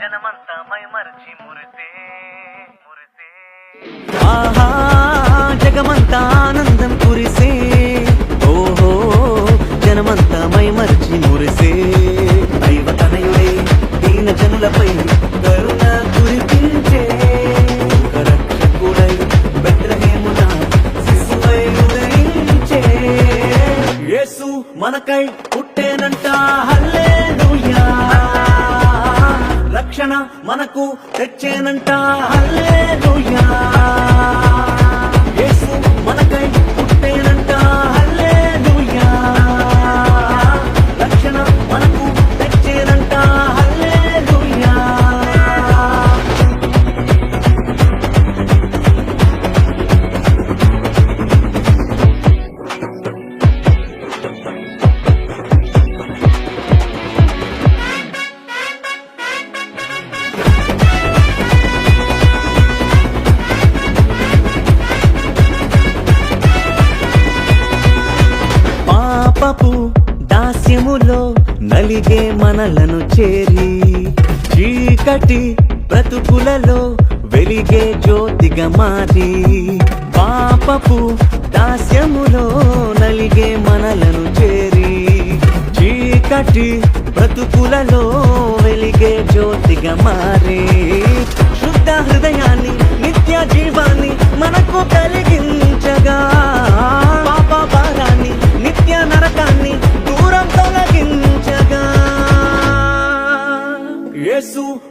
మరచి మురిసే మురిసే. ఆహా జగమంతా ఆనందం కురిసే. ఓహో జనమంతా మై మరిచి మురిసే. దైవ తనయుడే దీన జనులపై కరుణ కురిపించే. రక్షకుడై శిశువై ఉదయించే. యేసు మనకై పుట్టేనంట హల్లెలూయా రక్షణ మనకు తెచ్చేనంట. హల్లెలూయా. యేసు మనకై పాపపు దాస్యములో నలిగే మనలను చేరి చీకటి బ్రతుకులలో వెలిగే జ్యోతిగా మారి పాపపు దాస్యములో నలిగే మనలను చేరి చీకటి బ్రతుకులలో వెలిగే జ్యోతిగా మారే.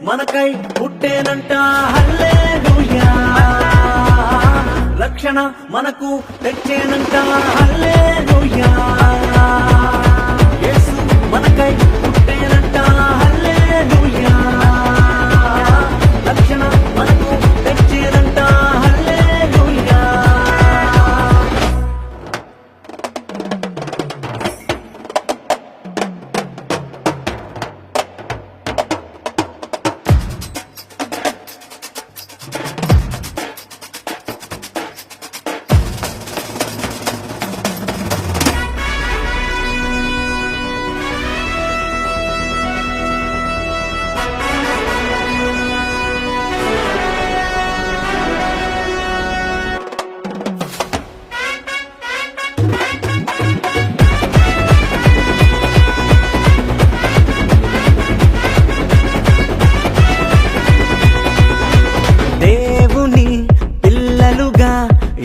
మనకై పుట్టేనంట హల్లెలూయా. రక్షణ మనకు తెచ్చేనంట హల్లెలూయా.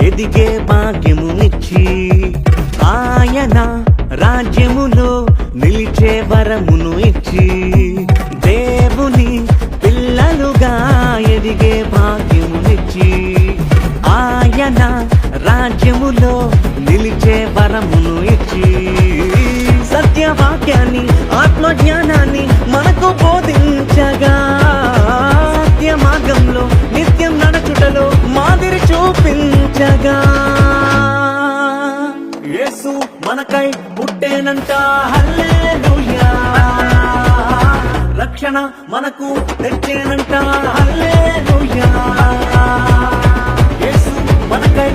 ఎదిగే భాగ్యమునిచ్చి ఆయన రాజ్యములో నిలిచే వరమును ఇచ్చి దేవుని పిల్లలుగా ఎదిగే భాగ్యమునిచ్చి ఆయన రాజ్యములో నిలిచే వరమును ఇచ్చి సత్యవాక్యాన్ని ఆత్మజ్ఞానాన్ని మనకై పుట్టేనంట హల్లెలూయా. రక్షణ మనకు తెచ్చేనంట హల్లెలూయా. యేసు మనకై